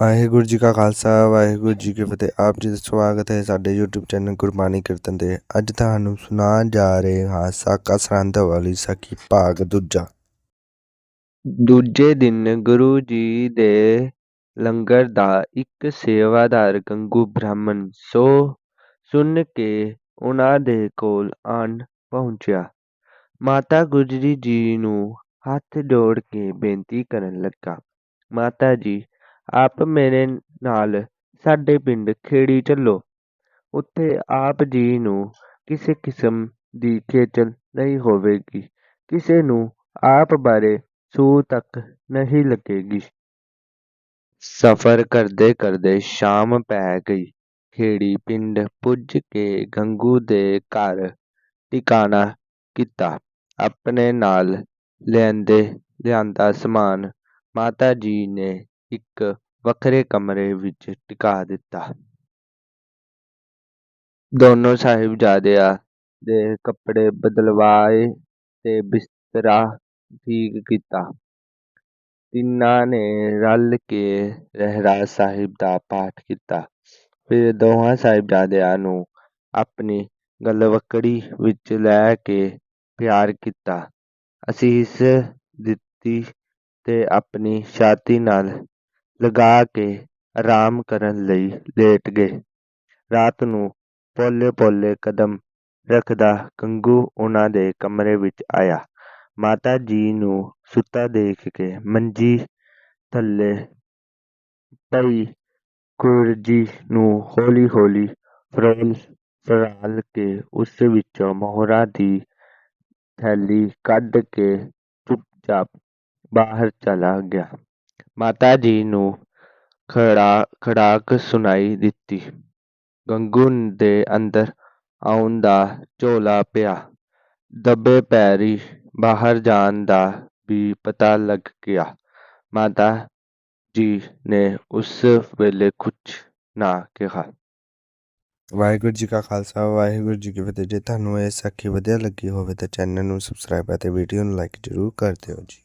ਵਾਹਿਗੁਰੂ ਜੀ ਕਾ ਖਾਲਸਾ, ਵਾਹਿਗੁਰੂ ਜੀ ਕੀ ਫਤਿਹ। ਆਪ ਜੀ ਦਾ ਸਵਾਗਤ ਹੈ ਸਾਡੇ YouTube ਚੈਨਲ ਗੁਰਬਾਣੀ ਕੀਰਤਨ ਤੇ। ਅੱਜ ਤੁਹਾਨੂੰ ਸੁਣਾਉਣ ਜਾ ਰਹੇ ਹਾਂ ਸਾਕਾ ਸਰਹੰਦ ਵਾਲੀ ਸਖੀ, ਭਾਗ ਦੂਜਾ। ਦੂਜੇ ਦਿਨ ਗੁਰੂ ਜੀ ਦੇ ਲੰਗਰ ਦਾ ਇੱਕ ਸੇਵਾਦਾਰ ਗੰਗੂ ਬ੍ਰਾਹਮਣ ਸੋ ਸੁਣ ਕੇ ਉਹਨਾਂ ਦੇ ਕੋਲ ਆਣ ਪਹੁੰਚਿਆ। ਮਾਤਾ ਗੁਜਰੀ ਜੀ ਨੂੰ ਹੱਥ ਜੋੜ ਕੇ ਬੇਨਤੀ ਕਰਨ ਲੱਗਾ। ਮਾਤਾ ਜੀ ਆਪ ਮੇਰੇ ਨਾਲ ਸਾਡੇ ਪਿੰਡ ਖੇੜੀ ਚੱਲੋ। ਉੱਥੇ ਆਪ ਜੀ ਨੂੰ ਕਿਸੇ ਕਿਸਮ ਦੀ ਖੇਚਲ ਨਹੀਂ ਹੋਵੇਗੀ। ਕਿਸੇ ਨੂੰ ਆਪ ਬਾਰੇ ਸੂ ਤੱਕ ਨਹੀਂ ਲੱਗੇਗੀ। ਸਫ਼ਰ ਕਰਦੇ ਕਰਦੇ ਸ਼ਾਮ ਪੈ ਗਈ। ਖੇੜੀ ਪਿੰਡ ਪੁੱਜ ਕੇ ਗੰਗੂ ਦੇ ਘਰ ਟਿਕਾਣਾ ਕੀਤਾ। ਆਪਣੇ ਨਾਲ ਲਿਆਂਦੇ, ਲਿਆਂਦਾ ਸਮਾਨ ਮਾਤਾ ਜੀ ਨੇ ਇੱਕ ਵੱਖਰੇ ਕਮਰੇ ਵਿੱਚ ਟਿਕਾ ਦਿੱਤਾ। ਦੋਨੋਂ ਸਾਹਿਬਜ਼ਾਦਿਆਂ ਦੇ ਕੱਪੜੇ ਬਦਲਵਾਏ ਤੇ ਬਿਸਤਰਾ ਠੀਕ ਕੀਤਾ। ਤਿੰਨਾਂ ਨੇ ਰਲ ਕੇ ਰਹਿਰਾਸ ਸਾਹਿਬ ਦਾ ਪਾਠ ਕੀਤਾ। ਫਿਰ ਦੋਹਾਂ ਸਾਹਿਬਜ਼ਾਦਿਆਂ ਨੂੰ ਆਪਣੀ ਗਲਵਕੜੀ ਵਿੱਚ ਲੈ ਕੇ ਪਿਆਰ ਕੀਤਾ। ਅਸੀਸ ਦਿੱਤੀ ਤੇ ਆਪਣੀ ਛਾਤੀ ਨਾਲ ਲਗਾ ਕੇ ਆਰਾਮ ਕਰਨ ਲਈ ਲੇਟ ਗਏ। ਰਾਤ ਨੂੰ ਪੋਲੇ ਪੋਲੇ ਕਦਮ ਰੱਖਦਾ ਗੰਗੂ ਉਹਨਾਂ ਦੇ ਕਮਰੇ ਵਿੱਚ ਆਇਆ। ਮਾਤਾ ਜੀ ਨੂੰ ਸੁੱਤਾ ਦੇਖ ਕੇ ਮੰਜੀ ਥੱਲੇ ਪਈ ਕੁਰਜੀ ਨੂੰ ਹੌਲੀ ਹੌਲੀ ਫਰੋਲ ਫਰਾਲ ਕੇ ਉਸ ਵਿੱਚੋਂ ਮੋਹਰਾਂ ਦੀ ਥੈਲੀ ਕੱਢ ਕੇ ਚੁੱਪਚਾਪ ਬਾਹਰ ਚਲਾ ਗਿਆ। ਮਾਤਾ ਜੀ ਨੂੰ ਖੜਾ, ਖੜਾਕ ਸੁਣਾਈ ਦਿੱਤੀ। ਗੰਗੂ ਦੇ ਅੰਦਰ ਆਉਣ ਦਾ ਝੋਲਾ ਪਿਆ। ਦੱਬੇ ਪੈਰੀ ਬਾਹਰ ਜਾਣ ਦਾ ਵੀ ਪਤਾ ਲੱਗ ਗਿਆ। ਮਾਤਾ ਜੀ ਨੇ ਉਸ ਵੇਲੇ ਕੁਝ ਨਾ ਕਿਹਾ। ਵਾਹਿਗੁਰੂ ਜੀ ਕਾ ਖਾਲਸਾ, ਵਾਹਿਗੁਰੂ ਜੀ ਕੀ ਫਤਿਹ। ਜੇ ਤੁਹਾਨੂੰ ਇਹ ਸਾਖੀ ਵਧੀਆ ਲੱਗੀ ਹੋਵੇ ਤਾਂ ਚੈਨਲ ਨੂੰ ਸਬਸਕ੍ਰਾਈਬ ਅਤੇ ਵੀਡੀਓ ਨੂੰ ਲਾਈਕ ਜ਼ਰੂਰ ਕਰ ਦਿਓ ਜੀ।